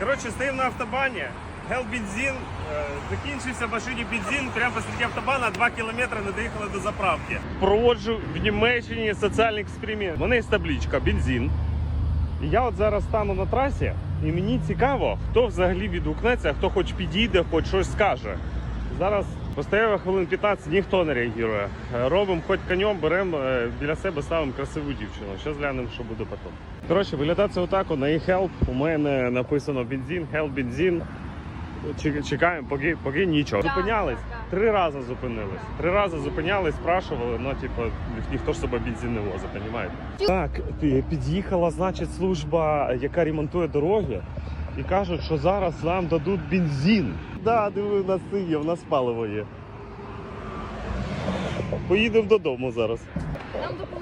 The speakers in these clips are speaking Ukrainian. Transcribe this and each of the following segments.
Коротше, стоїмо на автобані. Гел бензин, е, закінчився в машині бензин, прямо посреди автобана 2 кілометри не доїхали до заправки. Проводжу в Німеччині соціальний експеримент. У мене є табличка бензин. Я от зараз стану на трасі, і мені цікаво, хто взагалі відгукнеться, хто хоч підійде, хоч щось скаже. Зараз постояв хвилин 15, ніхто не реагує. Е, Робимо хоч конем, беремо е, біля себе ставимо красиву дівчину. Зараз глянемо, що буде потім. Коротше, виглядає це отак, на e-help. У мене написано бензин, help бензин. Чекаємо, поки, поки нічого. Зупинялись. Три рази зупинились. Три рази зупинялись, спрашували, ну типу, ніхто ж себе бензин не возить, розумієте? Так, під'їхала, значить, служба, яка ремонтує дороги, і кажуть, що зараз нам дадуть бензин. Да, диви, у нас це є, у нас паливо є. Поїдемо додому зараз.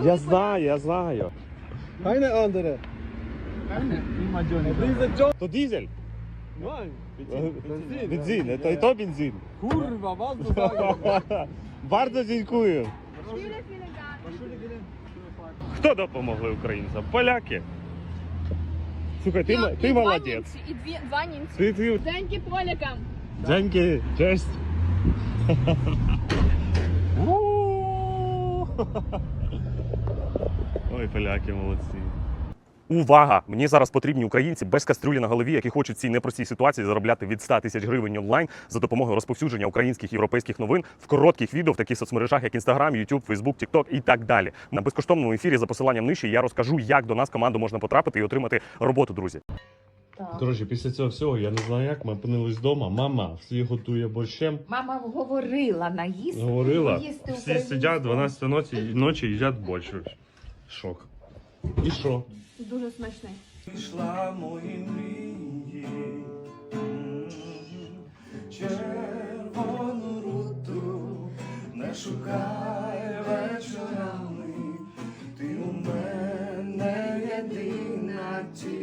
Я знаю, я знаю. Keine andere. Diese Job. То дизель? Nein. Бензин, це і то бензин. Kurwa, was du sagst. Bardzo dziękuję. Vielen, vielen Dank. Хто допомогли українцям? Поляки. Слухай, ти, Я- м- і ти два молодець. німці, І дві, два німці. Ти, ти... Деньки полякам. Дякую, честь. Ой, поляки молодці. Увага! Мені зараз потрібні українці без кастрюлі на голові, які хочуть в цій непростій ситуації заробляти від 100 тисяч гривень онлайн за допомогою розповсюдження українських європейських новин в коротких відео в таких соцмережах, як Instagram, YouTube, Facebook, TikTok і так далі. На безкоштовному ефірі за посиланням нижче я розкажу, як до нас команду можна потрапити і отримати роботу, друзі. Коротше, після цього всього я не знаю, як ми опинились вдома. Мама всі готує борщем. Мама говорила наїсти. Говорила, їсти всі українську. сидять 12 ночі, ночі їдять борщ. Шок. І що? Дуже смачний. Пішла мої мрії, червону руту, не шукай вечорами, ти у мене єдина ті.